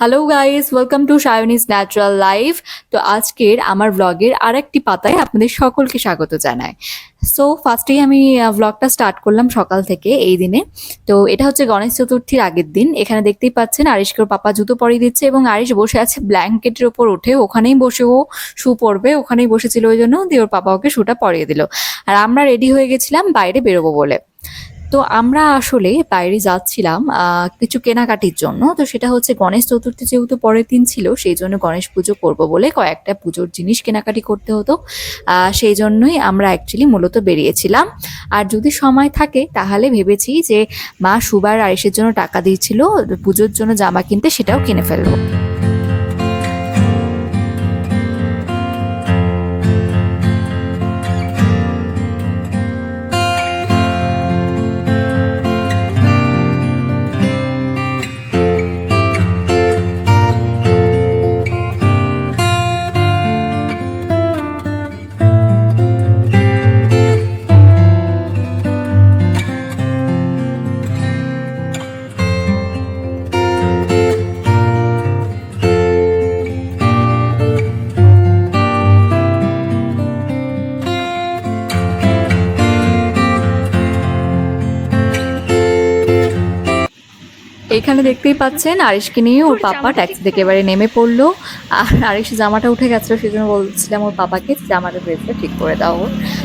Hello guys welcome to Sayani's natural life তো আজকের আমার ব্লগের আরেকটি পাতায় আপনাদের সকলকে স্বাগত জানাই। সো ফার্স্টেই আমি ব্লগটা স্টার্ট করলাম সকাল থেকে এই দিনে। তো এটা হচ্ছে গণেশ চতুর্থীর আগের দিন। এখানে দেখতেই পাচ্ছেন আরিশকে ওর পাপা জুতো পরিয়ে দিচ্ছে এবং আরিশ বসে আছে ব্ল্যাঙ্কেটের ওপর উঠে। ওখানেই বসে ও শু পরবে, ওখানেই বসেছিল ওই জন্য দিয়ে ওর পাপা ওকে শুটা পরিয়ে দিল। আর আমরা রেডি হয়ে গেছিলাম বাইরে বেরোবো বলে। তো আমরা আসলে বাইরে যাচ্ছিলাম কিছু কেনাকাটির জন্য। তো সেটা হচ্ছে গণেশ চতুর্থী যেহেতু পরের দিন ছিল, সেই জন্য গণেশ পুজো করব বলে কয়েকটা পুজোর জিনিস কেনাকাটি করতে হতো। সেই জন্যই আমরা অ্যাকচুয়ালি মূলত বেরিয়েছিলাম। আর যদি সময় থাকে, তাহলে ভেবেছি যে মা সুবার আয়েসের জন্য টাকা দিয়েছিল, পুজোর জন্য জামা কিনতে সেটাও কিনে ফেলব। এখানে দেখতেই পাচ্ছেন আরিশকে নিয়ে ওর পাপা ট্যাক্সি থেকে এবারে নেমে পড়ল। আর আরিশ জামাটা উঠে গেছিল সেই জন্য বলছিলাম ওর পাপাকে জামাটা ড্রেসটা ঠিক করে দাও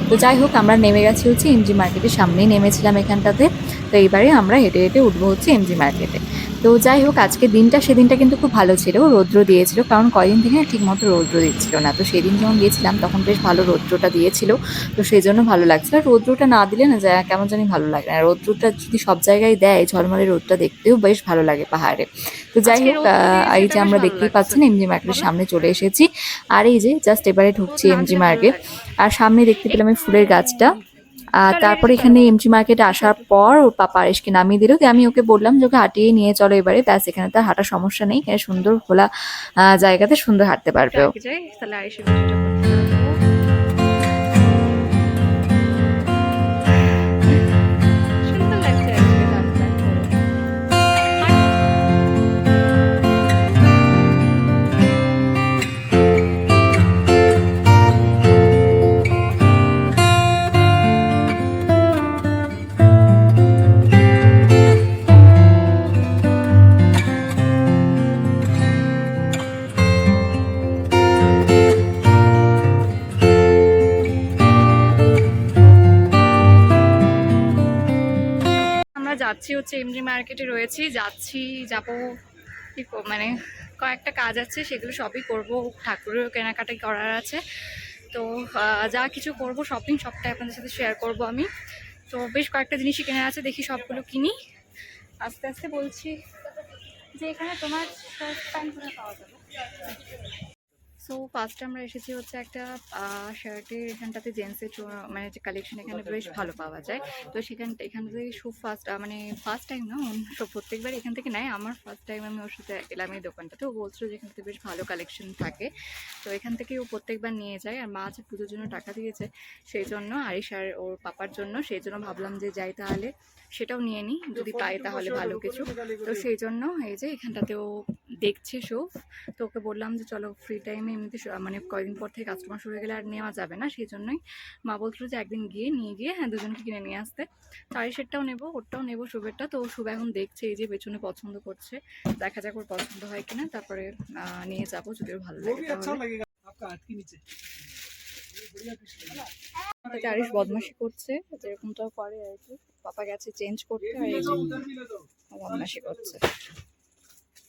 তো যাই হোক আমরা নেমে গেছি হচ্ছে এমজি মার্কেটের সামনেই নেমেছিলাম এখানটাতে। তো এইবারে আমরা হেঁটে হেঁটে উঠবো হচ্ছে এমজি মার্কেটে। তো যাই হোক আজকে দিনটা সেদিনটা কিন্তু খুব ভালো ছিল। রৌদ্র দিয়েছিল কারণ কয়দিন থেকে ঠিক মতো রৌদ্র দিচ্ছিল না। তো সেদিন যখন গিয়েছিলাম তখন বেশ ভালো রৌদ্রটা দিয়েছিল। তো সেই জন্য ভালো লাগছিল। আর রৌদ্রটা না দিলে না যায় কেমন জানি ভালো লাগে না। রৌদ্রটা যদি সব জায়গায় দেয় ঝলমলে রোদটা দেখতেও বেশ ভালো লাগে পাহাড়ে। তো যাই হোক এই যে আমরা দেখতেই। পাচ্ছেন এমজি মার্কেটের সামনে চলে এসেছি। আর এই যে জাস্ট এবারে ঢুকছি এমজি মার্কেট। আর সামনে দেখতে পেলাম এই ফুলের গাছটা। আর তারপরে এখানে এমজি মার্কেটে আসার পর ওর পাপা আরেশকে নামিয়ে দিল। আমি ওকে বললাম যে ওকে হাঁটিয়ে নিয়ে চলো এবারে। ব্যাস এখানে তার হাঁটার সমস্যা নেই। এখানে সুন্দর খোলা আহ, জায়গাতে সুন্দর হাঁটতে পারবে তাহলে যাচ্ছি হচ্ছে এমজি মার্কেটে রয়েছি, যাচ্ছি, যাব, কি মানে কয়েকটা কাজ আছে, সেগুলো সবই করব ঠাকুরের কেনাকাটা করার আছে। তো যা কিছু করব শপিং সবটাই আপনাদের সাথে শেয়ার করব আমি। তো, বেশ কয়েকটা জিনিসই কেনার আছে, দেখি সবগুলো কিনি। আস্তে আস্তে বলছি যে এখানে তোমার শার্ট প্যান্ট পাওয়া যাবে। সো ফার্স্টে আমরা এসেছি হচ্ছে একটা শার্টের এখানটাতে জেন্টসের মানে যে কালেকশন এখানে বেশ ভালো পাওয়া যায়। তো সেখান এখান থেকে খুব ফার্স্ট মানে ফার্স্ট টাইম না অন্য সব প্রত্যেকবার এখান থেকে নেয়। আমার ফার্স্ট টাইম আমি ওর সাথে এলাম এই দোকানটাতে। ও বলছিল যে এখান থেকে বেশ ভালো কালেকশন থাকে। তো এখান থেকে ও প্রত্যেকবার নিয়ে যায়। আর মা যে পুজোর জন্য টাকা দিয়েছে সেই জন্য আরিশ আর ওর পাপার জন্য সেই জন্য ভাবলাম যে যাই তাহলে। সেটাও নিয়ে নিই। যদি পাই তাহলে ভালো কিছু। তো সেই জন্য এই যে এখানটাতেও দেখছে শো তো ওকে বললাম যে চলো ফ্রি টাইমে এমনিতে মানে কয়েকদিন পর থেকে কাস্টমার শুরু হয়ে গেলে আর নেওয়া যাবে না সেই জন্যই মা বলছিল যে একদিন গিয়ে নিয়ে গিয়ে হ্যাঁ দুজনকে কিনে নিয়ে আসতে। তারি সেটটাও নেব ওরটাও নেব শুভেরটা। তো শুভ এখন দেখছে এই যে পেছনে পছন্দ করছে দেখা যাক ওর পছন্দ হয় কিনা তারপরে নিয়ে যাব যদি ওর ভালো লাগে আরিশ বদমাসি করছে যেরকমটাও করে আর কি। পাপা গেছে চেঞ্জ করতে আর এই বদমাসি করছে।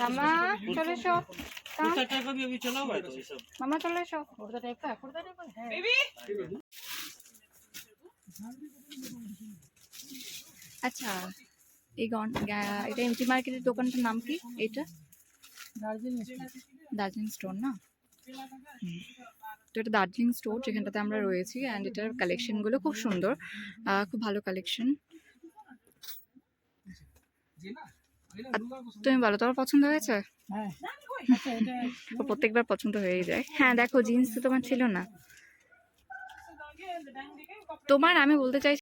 মামা চলে এসো মামা চলে এসো আচ্ছা এই গন এটা এমটি মার্কেটের দোকানটার নাম কি? এটা দার্জিলিং স্টোর না। তো এটা দার্জিলিং স্টোর যেখানটাতে আমরা রয়েছি অ্যান্ড এটার কালেকশনগুলো খুব সুন্দর। খুব ভালো কালেকশন তুমি বলো তোমার পছন্দ হয়েছে? প্রত্যেকবার পছন্দ হয়েই যায়। হ্যাঁ দেখো জিন্স তো তোমার ছিল না। তোমার আমি বলতে চাই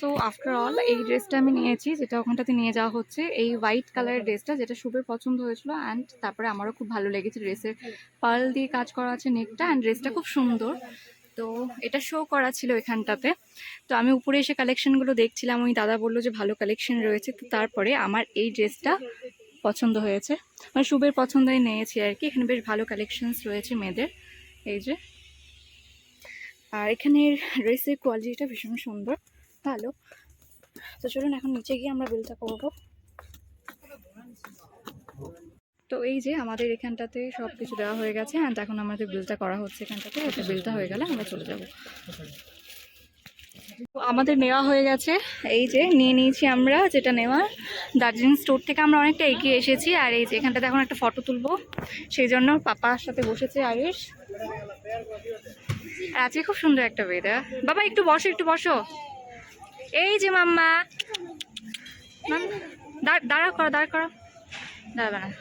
সো আফটার অল এই ড্রেসটা আমি নিয়েছি, যেটা ওখানটাতে নিয়ে যাওয়া হচ্ছে, এই হোয়াইট কালারের ড্রেসটা যেটা শুভের পছন্দ হয়েছিল অ্যান্ড তারপরে আমারও খুব ভালো লেগেছে ড্রেসের পার্ল দিয়ে কাজ করা আছে নেকটা অ্যান্ড ড্রেসটা খুব সুন্দর। তো এটা শো করা ছিল এখানটাতে। তো আমি উপরে এসে কালেকশনগুলো দেখছিলাম, ওই দাদা বলল যে ভালো কালেকশন রয়েছে, তো তারপরে আমার এই ড্রেসটা পছন্দ হয়েছে। মানে শুভের পছন্দই নিয়েছি আর কি, এখানে বেশ ভালো কালেকশনস রয়েছে মেয়েদের। এই যে। আর এখানের ড্রেসের কোয়ালিটিটা ভীষণ সুন্দর, ভালো। তো চলুন এখন নিচে গিয়ে আমরা বিলটা করব। তো এই যে আমাদের এখানটাতে সব কিছু দেওয়া হয়ে গেছে অ্যান্ড এখন আমাদের বিলটা করা হচ্ছে এখানটাতে। এটা বিলটা হয়ে গেলে আমরা চলে যাব। আমাদের নেওয়া হয়ে গেছে। এই যে নিয়ে নিয়েছি আমরা যেটা নেওয়ার। দার্জিলিং স্টোর থেকে আমরা অনেকটা এগিয়ে এসেছি, আর এই যে এখানটাতে এখন একটা ফটো তুলবো। সেই জন্য পাপার সাথে বসেছে আয়ুষ আজকে খুব সুন্দর একটা ওয়েদার বাবা, একটু বসো একটু বসো। এই যে মাম্মা। মাম- দাঁড়- করো দাঁড় করো। দাঁড়াবে না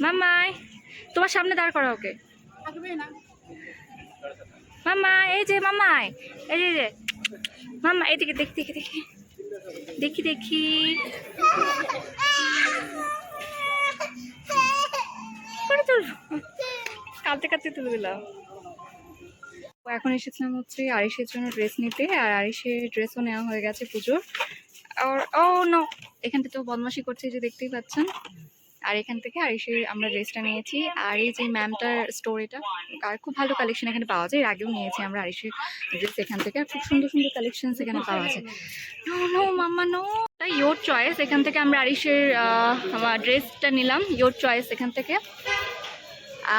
মাম্মাই, তোমার সামনে দাঁড় করা ওকে। মাম্মা এই যে মাম্মাই, এই যে মাম্মা, এদিকে দেখি দেখি দেখি। দেখি দেখি। কাঁদতে কাঁদতে তুলে দিলাম। এখন এসেছিলাম হচ্ছে আরিসের জন্য ড্রেস নিতে, আর আরিসের ড্রেসও নেওয়া হয়ে গেছে পুজোর। আর ও নো এখান থেকে তো বদমাশি করছে যে দেখতেই পাচ্ছেন। আর এখান থেকে আরিসের আমরা ড্রেসটা নিয়েছি। আর এই যে ম্যামটার স্টোর এটা, আর খুব ভালো কালেকশন এখানে পাওয়া যায়। এর আগেও নিয়েছি আমরা আরিসের ড্রেস এখান থেকে। আর খুব সুন্দর সুন্দর কালেকশন এখানে পাওয়া যায়। No no mamma no your choice এখান থেকে আমরা আরিসের ড্রেসটা নিলাম। ইয়োর চয়েস এখান থেকে।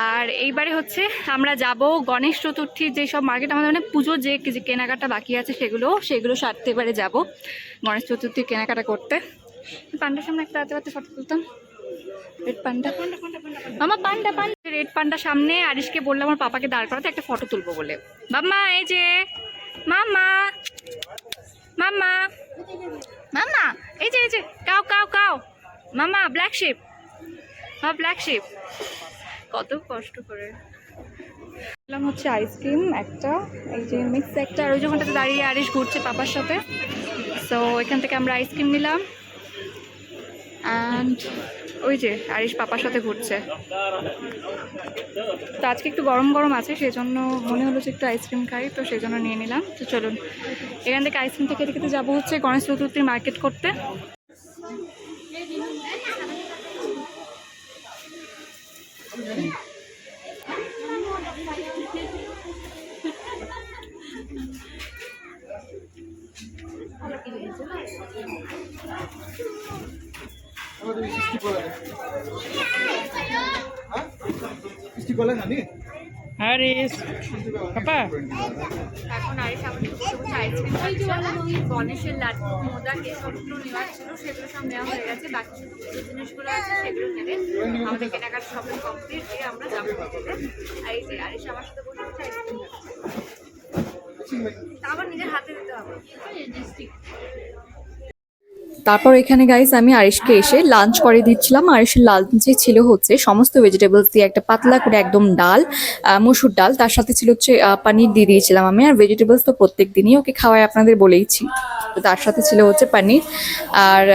আর এইবারে হচ্ছে আমরা যাব গণেশ চতুর্থীর যেসব মার্কেট আমাদের মানে পুজোর যে কেনাকাটা বাকি আছে সেগুলো সেগুলো সারতে এবারে যাব গণেশ চতুর্থীর কেনাকাটা করতে। পান্ডার সামনে একটা রাতে রাতে ফটো তুলতাম। রেড পান্ডা আমার পান্ডা পান্ডা রেড পান্ডা সামনে আরিশকে বললাম আমার পাপাকে দাঁড় করাতে একটা ফটো তুলবো বলে। বাম্মা এই যে মামা মামা মাম্মা, এই যে এই যে, কাও কাও কাও। মামা ব্ল্যাক শিপ মা ব্ল্যাক শিপ কত কষ্ট করে। নিলাম হচ্ছে আইসক্রিম একটা, এই যে মিক্স একটা, আর ওই যখনটাতে দাঁড়িয়ে আরিশ ঘুরছে পাপার সাথে। সো এখান থেকে আমরা আইসক্রিম নিলাম। অ্যান্ড ওই যে আরিশ পাপার সাথে ঘুরছে। তো আজকে একটু গরম গরম আছে সেই জন্য মনে হলো যে একটু আইসক্রিম খাই, তো সেই জন্য নিয়ে নিলাম। তো চলুন, এখান থেকে আইসক্রিম থেকে খেতে যাব হচ্ছে গণেশ চতুর্থীর মার্কেট করতে। আমাদের সৃষ্টি করে সৃষ্টি করলেন আমি হারিস। পাপা? এখন আরিশ আমাদের খাচ্ছে গণেশের লাড্ডু মোদা এসবগুলো নেওয়ার ছিল সেগুলো সব নেওয়া হয়ে গেছে। বাকি শুধু জিনিসগুলো আছে সেগুলো নেবে। আমাদের কেনাকাটা শপিং কমপ্লিট দিয়ে আমরা যাব। আর এই যে আরিশ আমার সাথে বসে বসে আইসক্রিম খাচ্ছে। আবার নিজের হাতে দিতে হবে। তারপর এখানে গাইস আমি আরিশকে এসে লাঞ্চ করে দিচ্ছিলাম। আরিশের লাঞ্চে ছিল হচ্ছে সমস্ত ভেজিটেবলস দিয়ে একটা পাতলা করে একদম ডাল মসুর ডাল। তার সাথে ছিল হচ্ছে পানির দিয়ে দিয়েছিলাম আমি। আর ভেজিটেবলস তো প্রত্যেক দিনই ওকে খাওয়াই, আপনাদের বলেইছি। তো তার সাথে ছিল হচ্ছে পানির। আর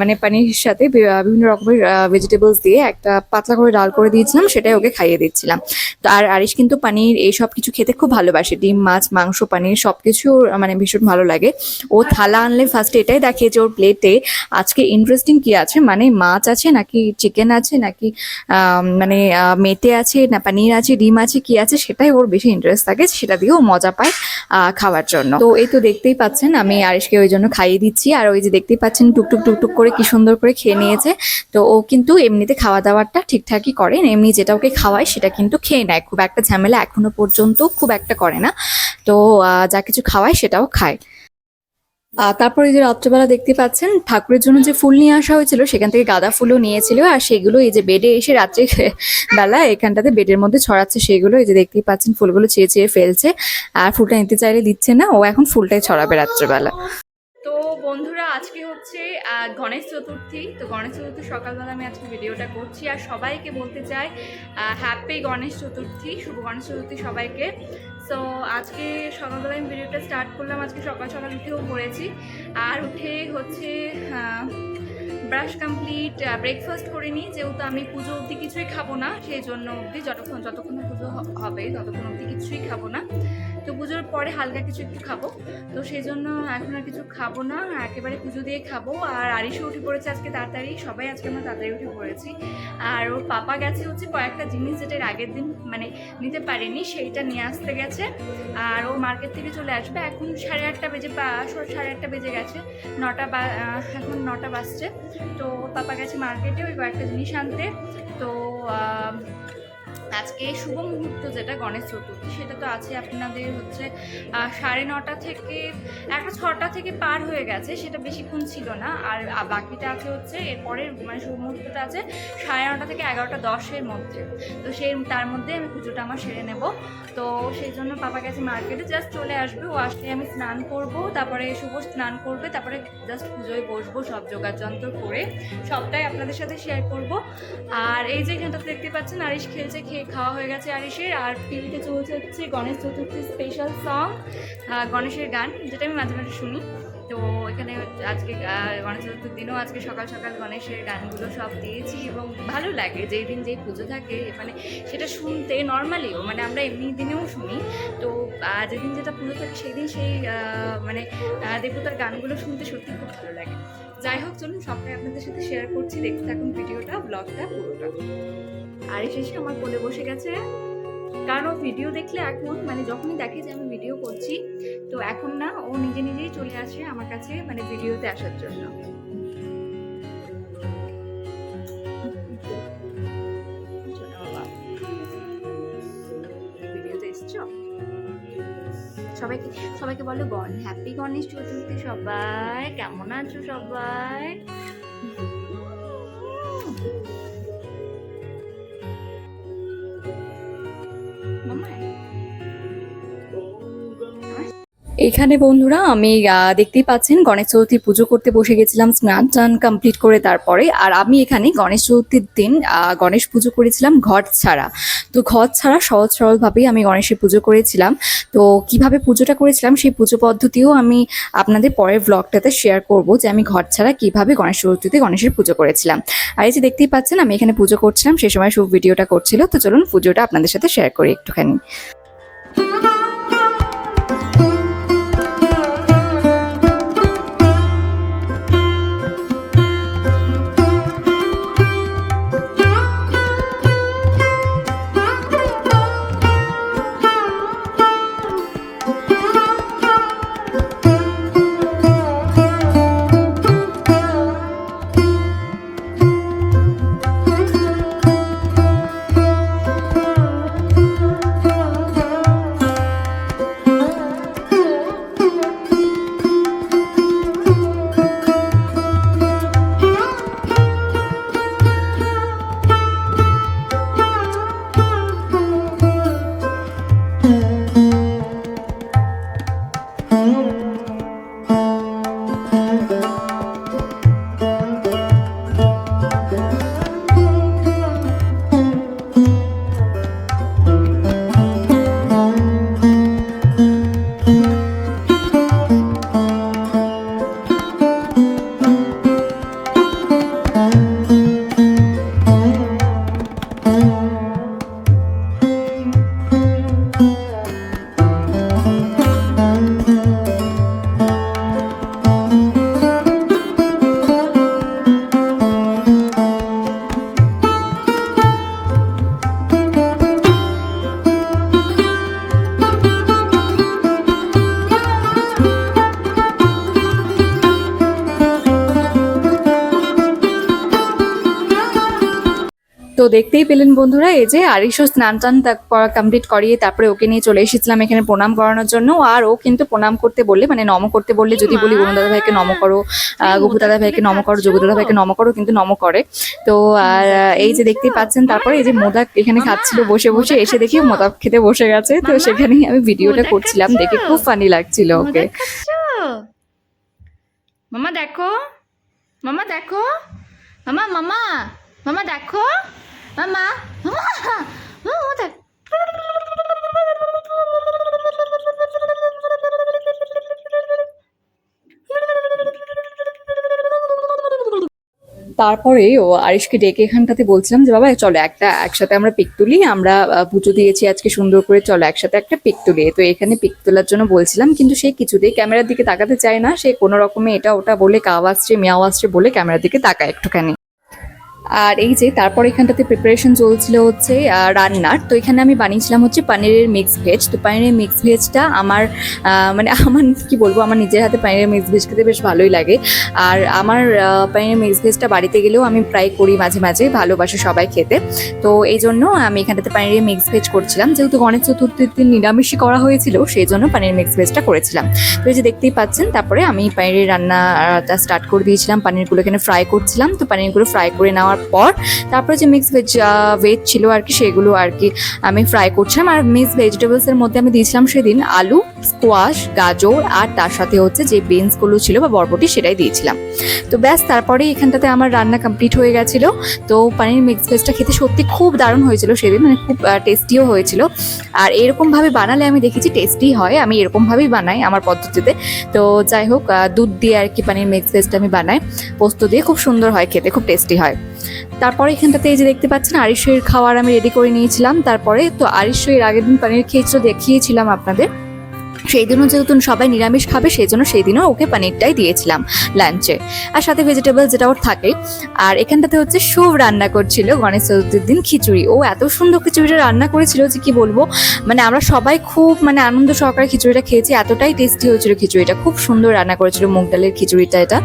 মানে পানির সাথে বিভিন্ন রকমের ভেজিটেবলস দিয়ে একটা পাতলা করে ডাল করে দিয়েছিলাম, সেটাই ওকে খাইয়ে দিচ্ছিলাম। তো আর আরিশ কিন্তু পানির, এই সব কিছু খেতে খুব ভালোবাসে। ডিম, মাছ, মাংস, পানির সব কিছু মানে ভীষণ ভালো লাগে। ও থালা আনলে ফার্স্টে এটাই দেখে যে ওর প্লেট প্লেটে আজকে ইন্টারেস্টিং কি আছে? মানে মাছ আছে নাকি চিকেন আছে নাকি মানে মেটে আছে না পানির আছে, ডিম আছে, কি আছে সেটাই ওর বেশি ইন্টারেস্ট থাকে, সেটা দিয়েও মজা পায় খাওয়ার জন্য। তো এই তো দেখতেই পাচ্ছেন, আমি আরিশকে ওই জন্য খাইয়ে দিচ্ছি, আর ওই যে দেখতেই পাচ্ছেন টুকটুক টুকটুক করে কি সুন্দর করে খেয়ে নিয়েছে। তো ও কিন্তু এমনিতে খাওয়া দাওয়াটা ঠিকঠাকই করে, এমনি যেটা ওকে খাওয়ায় সেটা কিন্তু খেয়ে নেয়, খুব একটা ঝামেলা এখনও পর্যন্ত খুব একটা করে না। তো যা কিছু খাওয়ায় সেটাও খায়। তারপরে এই যে রাত্রেবেলা দেখতে পাচ্ছেন, ঠাকুরের জন্য যে ফুল নিয়ে আসা হয়েছিল, সেখান থেকে গাঁদা ফুলও নিয়েছিল, আর সেগুলো এই যে বেডে এসে রাত্রে বেলা এখানটাতে বেডের মধ্যে ছড়াচ্ছে, সেগুলো এই যে দেখতেই পাচ্ছেন, ফুলগুলো চেয়ে চেয়ে ফেলছে, আর ফুলটা নিতে চাইলে দিচ্ছে না, ও এখন ফুলটাই ছড়াবে রাত্রেবেলা। তো বন্ধুরা, আজকে হচ্ছে গণেশ চতুর্থী, তো গণেশ চতুর্থী সকালবেলা আমি আজকে ভিডিওটা করছি, আর সবাইকে বলতে চাই হ্যাপি গণেশ চতুর্থী, শুভ গণেশ চতুর্থী সবাইকে। সো আজকে সকালবেলা আমি ভিডিওটা স্টার্ট করলাম। আজকে সকাল সকাল উঠেও পড়েছি। আর উঠে হচ্ছে ব্রাশ কমপ্লিট ব্রেকফাস্ট করে নিই। যেহেতু আমি পুজো অবধি কিছুই খাব না, সেই জন্য অবধি যতক্ষণ যতক্ষণ পুজো হবে, ততক্ষণ অবধি কিছুই খাব না। তো পুজোর পরে হালকা কিছু একটু খাব। তো সেই জন্য এখন আর কিছু খাব না, একেবারে পুজো দিয়ে খাব। আর আরিশও উঠে পড়েছে আজকে তাড়াতাড়ি, সবাই আজকে আমরা তাড়াতাড়ি উঠে পড়েছি। আর ওর পাপা গেছে হচ্ছে কয়েকটা জিনিস যেটা আগের দিন মানে নিতে পারেনি, সেইটা নিয়ে আসতে গেছে। আর ও মার্কেট থেকে চলে আসবে। এখন সাড়ে আটটা বেজে বা সাড়ে আটটা বেজে গেছে। নটা বা এখন নটা বাজছে। তো পাপা গেছে মার্কেটে ওই কয়েকটা জিনিস আনতে। তো আজকে শুভ মুহূর্ত যেটা গণেশ চতুর্থী, সেটা তো আছে আপনাদের হচ্ছে সাড়ে নটা থেকে একটা ছটা থেকে পার হয়ে গেছে, সেটা বেশিক্ষণ ছিল না। আর বাকিটা আছে হচ্ছে, এরপরের মানে শুভ মুহূর্তটা আছে সাড়ে নটা থেকে এগারোটা দশের মধ্যে। তো সেই, তার মধ্যে আমি পুজোটা আমার সেরে নেব। তো সেই জন্য পাপা গেছে মার্কেটে জাস্ট চলে আসবে। ও আসলে আমি স্নান করব, তারপরে শুভ স্নান করবে, তারপরে জাস্ট পুজোয় বসবো, সব যোগাযন্ত্র করে। সবটাই আপনাদের সাথে শেয়ার করব। আর এই যে এখানটাতে দেখতে পাচ্ছেন, আরিশ খেলছে, খেয়ে খাওয়া হয়ে গেছে আরিশের, আর টিভিতে চলছে হচ্ছে গণেশ চতুর্থী স্পেশাল সং গণেশের গান, যেটা আমি মাঝে মাঝে শুনি। তো এখানে আজকে গণেশ চতুর্থীর দিনও আজকে সকাল সকাল গণেশের গানগুলো সব দিয়েছি এবং ভালো লাগে, যেই দিন যেই পুজো থাকে মানে সেটা শুনতে নর্মালিও মানে আমরা এমনি দিনেও শুনি। তো যেদিন যেটা পুজো থাকে সেই দিন সেই মানে দেবতার গানগুলো শুনতে সত্যি খুব ভালো লাগে। যাই হোক, চলুন সবটাই আপনাদের সাথে শেয়ার করছি। দেখতে থাকুন ভিডিওটা ব্লগটা পুরোটা। আর শেষে আমার কোলে বসে গেছে। কারণ ভিডিও দেখলে এখন মানে যখনই দেখে যে আমি ভিডিও করছি, তো এখন না ও নিজে নিজেই চলে আসে আমার কাছে মানে ভিডিওতে আসার জন্য? সবাইকে সবাইকে বলো গণ হ্যাপি গণেশ চতুর্থী সবাই, কেমন আছো সবাই? এখানে বন্ধুরা আমি দেখতেই পাচ্ছেন গণেশ চতুর্থী পুজো করতে বসে গেছিলাম, স্নান টান কমপ্লিট করে তারপরে। আর আমি এখানে গণেশ চতুর্থীর দিন গণেশ পুজো করেছিলাম ঘট ছাড়া। তো ঘট ছাড়া সহজ সরলভাবেই আমি গণেশের পুজো করেছিলাম। তো কীভাবে পুজোটা করেছিলাম সেই পুজো পদ্ধতিও আমি আপনাদের পরের ব্লগটাতে শেয়ার করব, যে আমি ঘট ছাড়া কীভাবে গণেশ চতুর্থীতে গণেশের পুজো করেছিলাম। আর এই যে দেখতেই পাচ্ছেন, আমি এখানে পুজো করছিলাম, সে সময় শুভ ভিডিওটা করছিল। তো চলুন পুজোটা আপনাদের সাথে শেয়ার করি একটুখানি। পেলেন বন্ধুরা এই যে আরিশও স্নান টান কমপ্লিট করিয়ে তারপরে ওকে নিয়ে চলে এসেছিলাম এখানে প্রণাম করানোর জন্য। আর ও কিন্তু প্রণাম করতে বললে মানে নম করতে বললে যদি বলি গরু দাদা ভাইকে নম করো আহ, গপু দাদা ভাইকে নম করো যোগু দাদা ভাইকে নম করো কিন্তু নম করে। তো আর এই যে দেখতেই পাচ্ছেন তারপরে এই যে মোদক এখানে খাচ্ছিল বসে বসে এসে দেখি মোদক খেতে বসে গেছে। তো সেখানেই আমি ভিডিওটা করছিলাম দেখে খুব ফানি লাগছিল ওকে। মামা দেখো মামা দেখো মামা মামা মামা দেখো। মামা তারপরে ও আরিশকে ডেকে এখানটাতে বলছিলাম যে, বাবা, চলো একটা একসাথে আমরা পিক তুলি। আমরা পুজো দিয়েছি আজকে সুন্দর করে। চলো একসাথে একটা পিক তুলি। তো এখানে পিক তোলার জন্য বলছিলাম, কিন্তু সে কিছুতেই ক্যামেরার দিকে তাকাতে চায় না। সে কোনো রকমে এটা ওটা বলে কাও আসছে, মিয়াও আসছে বলে ক্যামেরার দিকে তাকায় একটুখানি। আর এই যে তারপর এখানটাতে প্রিপারেশন চলছিল হচ্ছে রান্নার। তো এখানে আমি বানিয়েছিলাম হচ্ছে পানিরের মিক্স ভেজ তো পানিরের মিক্স ভেজটা আমার মানে আমার, কি বলব, আমার নিজের হাতে পানিরের মিক্স ভেজ খেতে বেশ ভালোই লাগে। আর আমার পানিরের মিক্স ভেজটা বাড়িতে গেলেও আমি প্রায় করি মাঝে মাঝে, ভালোবাসে সবাই খেতে। তো এই জন্য আমি এখানটাতে পানিরের মিক্স ভেজ করছিলাম। যেহেতু গণেশ চতুর্থীর দিন নিরামিষই করা হয়েছিল সেই জন্য পানির মিক্স ভেজটা করেছিলাম। তো এই যে দেখতেই পাচ্ছেন, তারপরে আমি পানিরের রান্নাটা স্টার্ট করে দিয়েছিলাম। পানিরগুলো এখানে ফ্রাই করছিলাম। তো পানিরগুলো ফ্রাই করে নেওয়ার পর তারপরে যে মিক্স ভেজ ভেজ ছিল আর কি সেগুলো আর কি আমি ফ্রাই করছিলাম। আর মিক্স ভেজিটেবলসের মধ্যে আমি দিয়েছিলাম সেদিন আলু স্কোয়াশ গাজর, আর তার সাথে হচ্ছে যে বিনসগুলো ছিল বা বরবটি সেটাই দিয়েছিলাম। তো ব্যাস, তারপরে এখানটাতে আমার রান্না কমপ্লিট হয়ে গেছিল। তো পানির মিক্স ভেজটা খেতে সত্যি খুব দারুণ হয়েছিল সেদিন মানে খুব টেস্টিও হয়েছিল। আর এরকমভাবে বানালে আমি দেখেছি টেস্টি হয়, আমি এরকমভাবেই বানাই আমার পদ্ধতিতে। তো যাই হোক দুধ দিয়ে আর কি পানির মিক্স ভেজটা আমি বানাই। পোস্ত দিয়ে খুব সুন্দর হয় খেতে, খুব টেস্টি হয়। তারপরে এখানটাতে এই যে দেখতে পাচ্ছেন আরিশের খাওয়ার আমি রেডি করে নিয়েছিলাম। তারপরে তো আরিশ এর আগের দিন পানির খেয়েছিল, দেখিয়েছিলাম আপনাদের। সেই দিনও যেহেতু সবাই নিরামিষ খাবে সেই জন্য সেই দিনও ওকে পানিরটাই দিয়েছিলাম লাঞ্চে আর সাথে ভেজিটেবল যেটা ওর থাকে আর এখানটাতে হচ্ছে শুভ রান্না করছিল গণেশ চতুর্থীর দিন খিচুড়ি। ও এত সুন্দর খিচুড়িটা রান্না করেছিল যে কি বলব? মানে আমরা সবাই খুব মানে আনন্দ সহকারে খিচুড়িটা খেয়েছি। এতটাই টেস্টি হয়েছিল খিচুড়িটা। খুব সুন্দর রান্না করেছিল মুগ ডালের খিচুড়িটা এটা।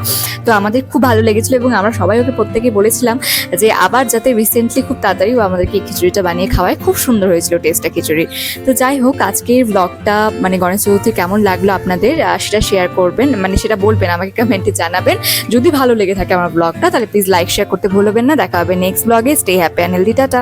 তো আমাদের খুব ভালো লেগেছিল এবং আমরা সবাই ওকে প্রত্যেকে বলেছিলাম যে আবার যাতে রিসেন্টলি খুব তাড়াতাড়ি আমাদেরকে খিচুড়িটা বানিয়ে খাওয়ায়। খুব সুন্দর হয়েছিল টেস্টটা খিচুড়ি। তো যাই হোক, আজকের ব্লগটা মানে গণেশ চতুর্থী কেমন লাগল আপনাদের সেটা শেয়ার করবেন মানে সেটা বলবেন, আমাকে কমেন্টে জানাবেন। যদি ভালো লেগে থাকে আমার ব্লগটা তাহলে প্লিজ লাইক শেয়ার করতে ভুলবেন না। দেখা হবে নেক্সট ব্লগে stay happy and healthy tata.